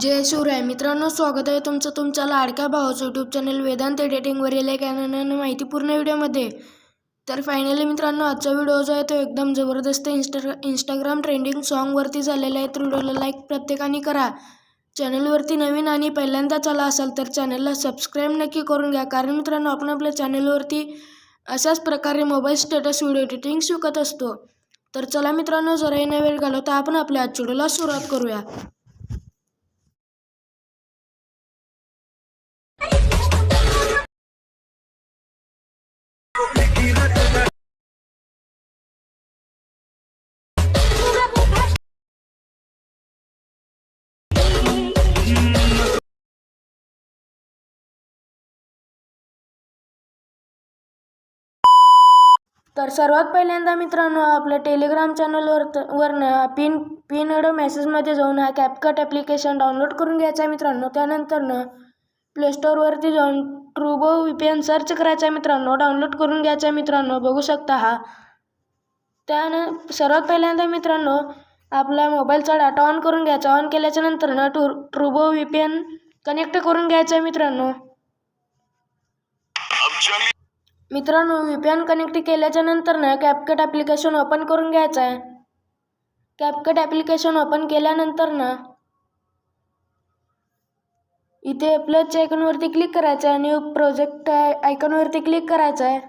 जय शिवराय. मित्रांनो स्वागत आहे तुमचं तुमच्या लाडक्या भावाचं यूट्यूब चॅनल वेदांत एडिटिंगवरील एक अनन्य माहितीपूर्ण व्हिडिओमध्ये. तर फायनली मित्रांनो आजचा व्हिडिओ जो आहे तो एकदम जबरदस्त इंस्टा इंस्टाग्राम ट्रेंडिंग सॉन्गवरती झालेला आहे. तर व्हिडिओला लाईक प्रत्येकाने करा. चॅनलवरती नवीन आणि पहिल्यांदा आला असाल तर चॅनलला सबस्क्राईब नक्की करून घ्या. कारण मित्रांनो आपण आपल्या चॅनलवरती अशाच प्रकारे मोबाईल स्टेटस व्हिडिओ एडिटिंग शिकत असतो. तर चला मित्रांनो जराही न वेळ घालवता आपण आपल्या आजच्या व्हिडिओला सुरुवात करूया. तर सर्वात पहिल्यांदा मित्रांनो आपल्या टेलिग्राम चॅनलवर वरनं पिन पिनड मेसेजमध्ये जाऊन हा कॅपकट ॲप्लिकेशन डाउनलोड करून घ्यायचा आहे मित्रांनो. त्यानंतरनं प्लेस्टोरवरती जाऊन turbo V P N search करायचा आहे मित्रांनो. डाउनलोड करून घ्यायचा आहे मित्रांनो. बघू शकता हा. त्यानं सर्वात पहिल्यांदा मित्रांनो आपला मोबाईलचा डाटा ऑन करून घ्यायचा. ऑन केल्याच्या नंतरनं to turbo V P N connect करून घ्यायचा आहे मित्रांनो. मित्रांनो व्ही पी एन कनेक्ट केल्याच्यानंतर ना कॅपकट ॲप्लिकेशन ओपन करून घ्यायचं आहे. कॅपकट ॲप्लिकेशन ओपन केल्यानंतर ना इथे प्लसच्या आयकॉनवरती क्लिक करायचं आहे न्यू प्रोजेक्ट आयकॉनवरती क्लिक करायचं आहे.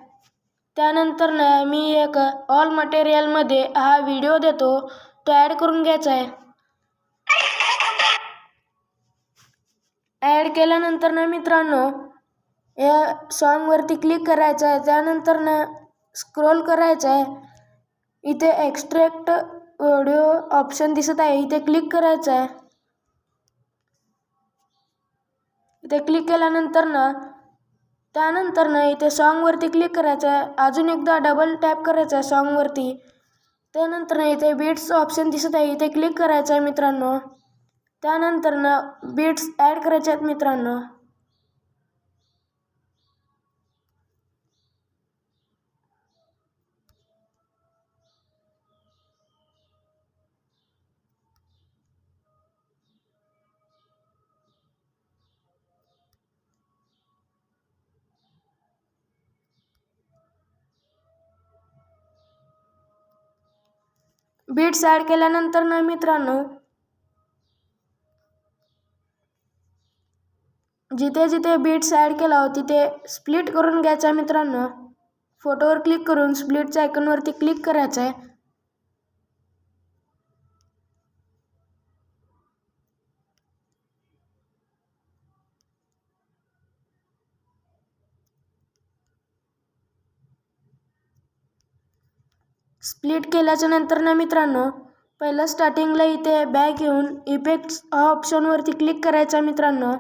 त्यानंतर ना मी एक ऑल मटेरियलमध्ये हा व्हिडिओ देतो तो ॲड करून घ्यायचा आहे. ॲड केल्यानंतर ना मित्रांनो या सॉन्गवरती क्लिक करायचं आहे. त्यानंतर ना स्क्रोल करायचं आहे. इथे एक्स्ट्रॅक्ट ऑडिओ ऑप्शन दिसत आहे. इथे क्लिक करायचं आहे. इथे क्लिक केल्यानंतर ना त्यानंतर ना इथे सॉन्गवरती क्लिक करायचं आहे. अजून एकदा डबल टॅप करायचं आहे सॉन्गवरती त्यानंतर ना इथे बीट्स ऑप्शन दिसत आहे. इथे क्लिक करायचं आहे मित्रांनो. त्यानंतर ना बीट्स ॲड करायचे आहेत मित्रांनो. बीट्स ॲड केल्यानंतर ना मित्रांनो जिथे जिथे बीट्स ॲड केला हो तिथे स्प्लिट करून घ्यायचा आहे मित्रांनो. फोटोवर क्लिक करून स्प्लिटच्या आयकॉनवरती क्लिक करायचं आहे स्प्लिट केल्याच्यानंतर ना मित्रांनो पहिलं स्टार्टिंगला इथे बॅक येऊन इफेक्ट्स हा ऑप्शनवरती क्लिक करायचा मित्रांनो.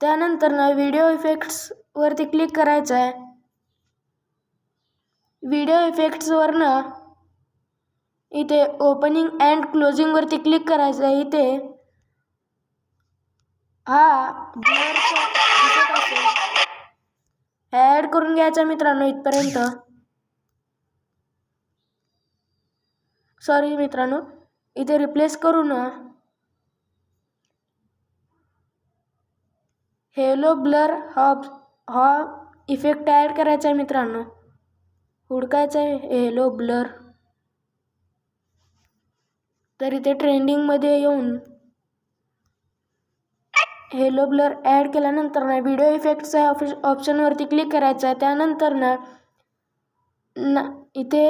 त्यानंतर ना व्हिडिओ इफेक्ट्सवरती क्लिक करायचं आहे. व्हिडिओ इफेक्ट्सवरनं इथे ओपनिंग अँड क्लोजिंगवरती क्लिक करायचं आहे इथे. हा ॲड करून घ्यायचा मित्रांनो इथपर्यंत. सॉरी मित्रांनो इथे रिप्लेस करू ना. हेलो ब्लर हा हा इफेक्ट ॲड करायचा आहे मित्रांनो. हुडकायचा आहे हेलो ब्लर तर इथे ट्रेंडिंगमध्ये येऊन हेलो ब्लर ॲड केल्यानंतर ना व्हिडिओ इफेक्टच्या ऑप्श ऑप्शनवरती क्लिक करायचं आहे. त्यानंतर ना ना इथे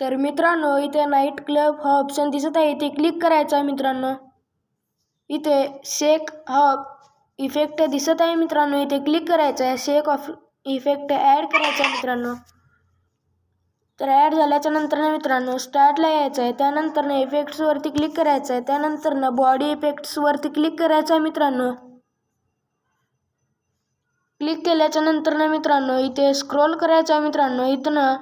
तर मित्रांनो इथे नाईट क्लब हा ऑप्शन दिसत आहे. इथे क्लिक करायचा आहे मित्रांनो. इथे शेक हा इफेक्ट दिसत आहे मित्रांनो. इथे क्लिक करायचं आहे. शेक ऑफ इफेक्ट ॲड करायचा आहे मित्रांनो. तर ॲड झाल्याच्या नंतरनं मित्रांनो स्टार्टला यायचं आहे. त्यानंतरनं इफेक्ट्सवरती क्लिक करायचं आहे. त्यानंतरनं बॉडी इफेक्ट्सवरती क्लिक करायचं आहे मित्रांनो. क्लिक केल्याच्या नंतरनं मित्रांनो इथे स्क्रोल करायचं आहे मित्रांनो. इथनं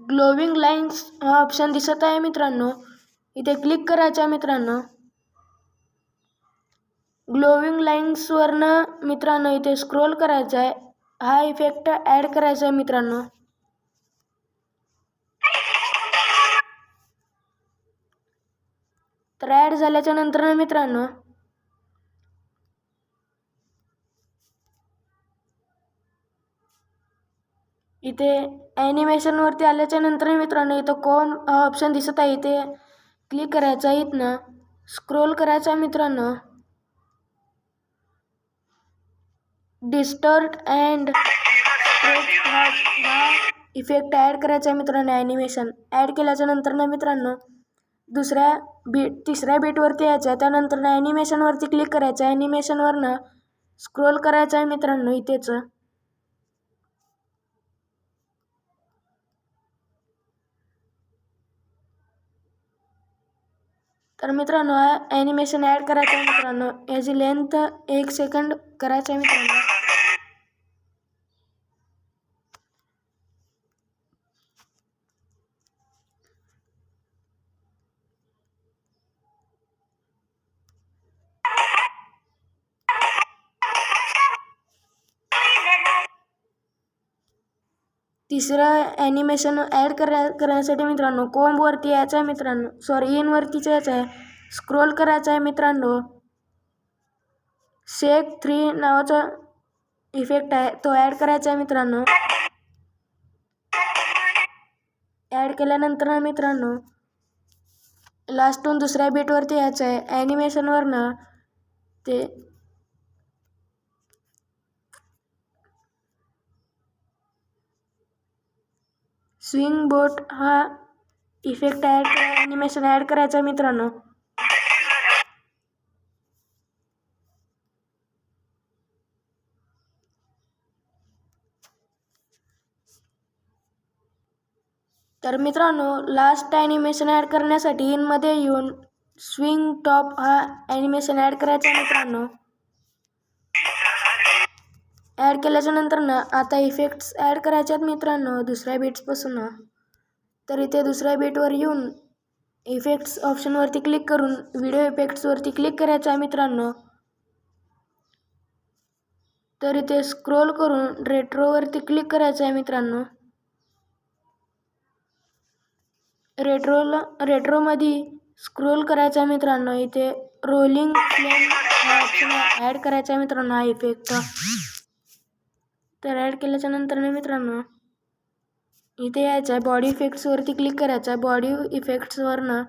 ग्लोविंग लाईन्स हा ऑप्शन दिसत आहे मित्रांनो. इथे क्लिक करायचा मित्रांनो. ग्लोविंग लाईन्सवरनं मित्रांनो इथे स्क्रोल करायचं आहे. हा इफेक्ट ॲड करायचा आहे मित्रांनो. तर ॲड झाल्याच्यानंतर मित्रांनो इथे ॲनिमेशनवरती आल्याच्यानंतर मित्रांनो इथं कोण हा ऑप्शन दिसत आहे इथे. क्लिक करायचा इथनं. स्क्रोल करायचा मित्रांनो. डिस्टर्ट अँड इफेक्ट ॲड करायचा आहे मित्रांनो ॲनिमेशन ॲड केल्याच्यानंतर ना मित्रांनो दुसऱ्या बीट तिसऱ्या बीटवरती यायचं आहे. त्यानंतर ना ॲनिमेशनवरती क्लिक करायचं आहे. ॲनिमेशनवरनं स्क्रोल करायचं आहे मित्रांनो इथेच. तर मित्रांनो ॲनिमेशन ॲड करायचं आहे मित्रांनो. याची लेंथ एक सेकंड करायचं आहे मित्रांनो. तिसरं ॲनिमेशन ॲड करा करण्यासाठी मित्रांनो कोंबवरती यायचं आहे मित्रांनो. सॉरी इनवरतीचं यायचं आहे. स्क्रोल करायचं आहे मित्रांनो. शेक थ्री नावाचा इफेक्ट आहे. तो ॲड करायचा आहे मित्रांनो. ॲड केल्यानंतर ना मित्रांनो लास्टून दुसऱ्या बीटवरती यायचं आहे. ॲनिमेशनवरनं ते स्विंग बोट हा इफेक्ट ॲड ॲनिमेशन ॲड करायचा मित्रांनो. तर मित्रांनो लास्ट ॲनिमेशन ॲड करण्यासाठी इनमध्ये येऊन स्विंग टॉप हा ॲनिमेशन ॲड करायचा मित्रांनो. ॲड केल्याच्यानंतर ना आता इफेक्ट्स ॲड करायचे आहेत मित्रांनो दुसऱ्या बीट्सपासून तर इथे दुसऱ्या बीटवर येऊन इफेक्ट्स ऑप्शनवरती क्लिक करून व्हिडिओ इफेक्ट्सवरती क्लिक करायचं आहे मित्रांनो. तर इथे स्क्रोल करून रेट्रोवरती क्लिक करायचं आहे मित्रांनो. रेट्रोला रेट्रोमध्ये स्क्रोल करायचा आहे मित्रांनो. इथे रोलिंग फ्लेम हा ऑप्शन ॲड करायचा आहे मित्रांनो हा इफेक्ट तर ॲड केल्याच्यानंतर ना मित्रांनो इथे यायचं आहे बॉडी इफेक्ट्सवरती क्लिक करायचं आहे बॉडी इफेक्ट्सवरनं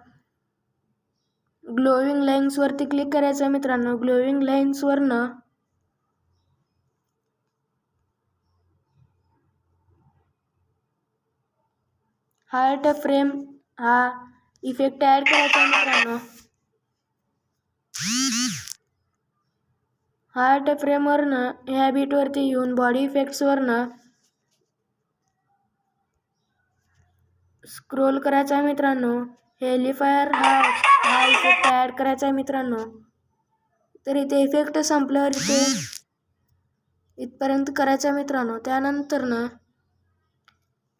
ग्लोविंग लाईन्सवरती क्लिक करायचं आहे मित्रांनो. ग्लोविंग लाईन्सवरनं हार्ट फ्रेम हा इफेक्ट ॲड करायचा आहे मित्रांनो. हार्ट फ्रेमवरनं ह्या बीटवरती येऊन बॉडी इफेक्ट्सवरनं स्क्रोल करायचा आहे मित्रांनो. हेलिफायर हा हा इफेक्ट ॲड करायचा आहे मित्रांनो. तर इथे इफेक्ट संपल्यावर इथे इथपर्यंत करायचा आहे मित्रांनो. त्यानंतर ना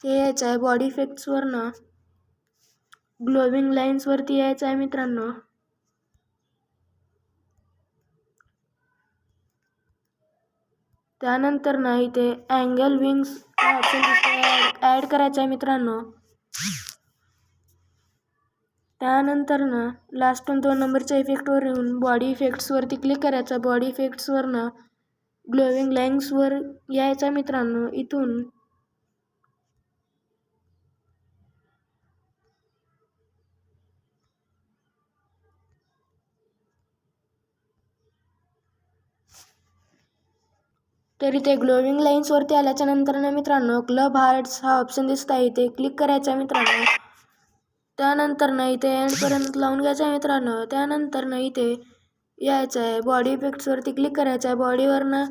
ते यायचं आहे बॉडी इफेक्ट्सवरनं ग्लोविंग लाईन्सवरती यायचं आहे मित्रांनो. त्यानंतर ना इथे अँगल विंग्स ऑप्शन दिसतो ॲड करायचं आहे मित्रांनो. त्यानंतर ना लास्ट दोन नंबरच्या इफेक्टवर येऊन बॉडी इफेक्ट्सवरती क्लिक करायचा. बॉडी इफेक्ट्सवरनं ग्लोविंग लाईन्सवर यायचा मित्रांनो. इथून तरी ते ग्लोविंग लाईन्सवरती आल्याच्यानंतर ना मित्रांनो क्लब हार्ट्स हा ऑप्शन दिसत आहे. इथे क्लिक करायचा मित्रांनो. त्यानंतर ना इथे एंडपर्यंत लावून घ्यायचं आहे मित्रांनो. त्यानंतर ना इथे यायचं आहे. बॉडी इफेक्ट्सवरती क्लिक करायचं आहे. बॉडीवरनं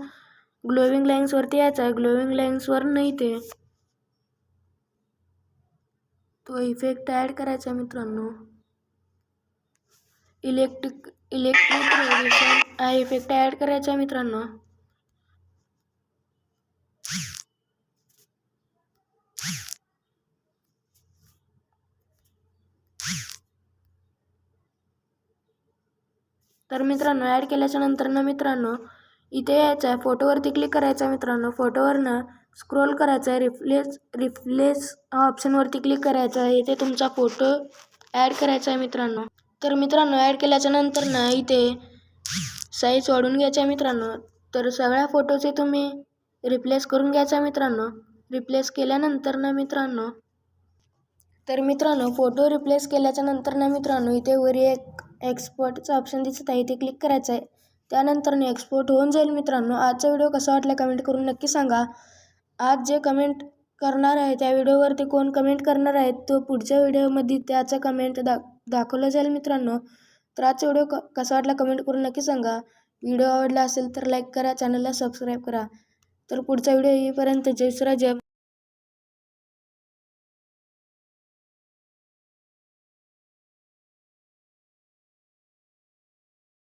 ग्लोविंग लाईन्सवरती यायचं आहे. ग्लोविंग लाईन्सवरनं इथे तो इफेक्ट ॲड करायचा आहे मित्रांनो. इलेक्ट्रिक इलेक्ट्रिक रेडिएशन हा इफेक्ट ॲड करायचा आहे मित्रांनो. तर मित्रांनो ॲड केल्याच्यानंतर ना मित्रांनो इथे यायचं आहे. फोटोवरती क्लिक करायचं आहे मित्रांनो. फोटोवरनं स्क्रोल करायचं आहे. रिफ्लेस रिफ्लेस हा ऑप्शनवरती क्लिक करायचं आहे. इथे तुमचा फोटो ॲड करायचा आहे मित्रांनो. तर मित्रांनो ॲड केल्याच्यानंतर ना इथे साईज वाढून घ्यायचा आहे मित्रांनो. तर सगळ्या फोटोचे तुम्ही रिप्लेस करून घ्यायचा मित्रांनो. रिप्लेस केल्यानंतर ना मित्रांनो तर मित्रांनो फोटो रिप्लेस केल्याच्यानंतर ना मित्रांनो इथे वरी एक एक्सपोर्टचं ऑप्शन दिसत आहे इथे क्लिक करायचं आहे. त्यानंतर एक्सपोर्ट होऊन जाईल मित्रांनो. आजचा व्हिडिओ कसा वाटला कमेंट करून नक्की सांगा. आज जे कमेंट करणार आहे त्या व्हिडिओवरती कोण कमेंट करणार आहेत तो पुढच्या व्हिडिओमध्ये त्याचा कमेंट दा दाखवलं जाईल मित्रांनो. तर आजचा व्हिडिओ क कसा वाटला कमेंट करून नक्की सांगा. व्हिडिओ आवडला असेल तर लाईक करा चॅनलला सबस्क्राईब करा. तर पुढचा व्हिडिओ येईपर्यंत जय श्री जय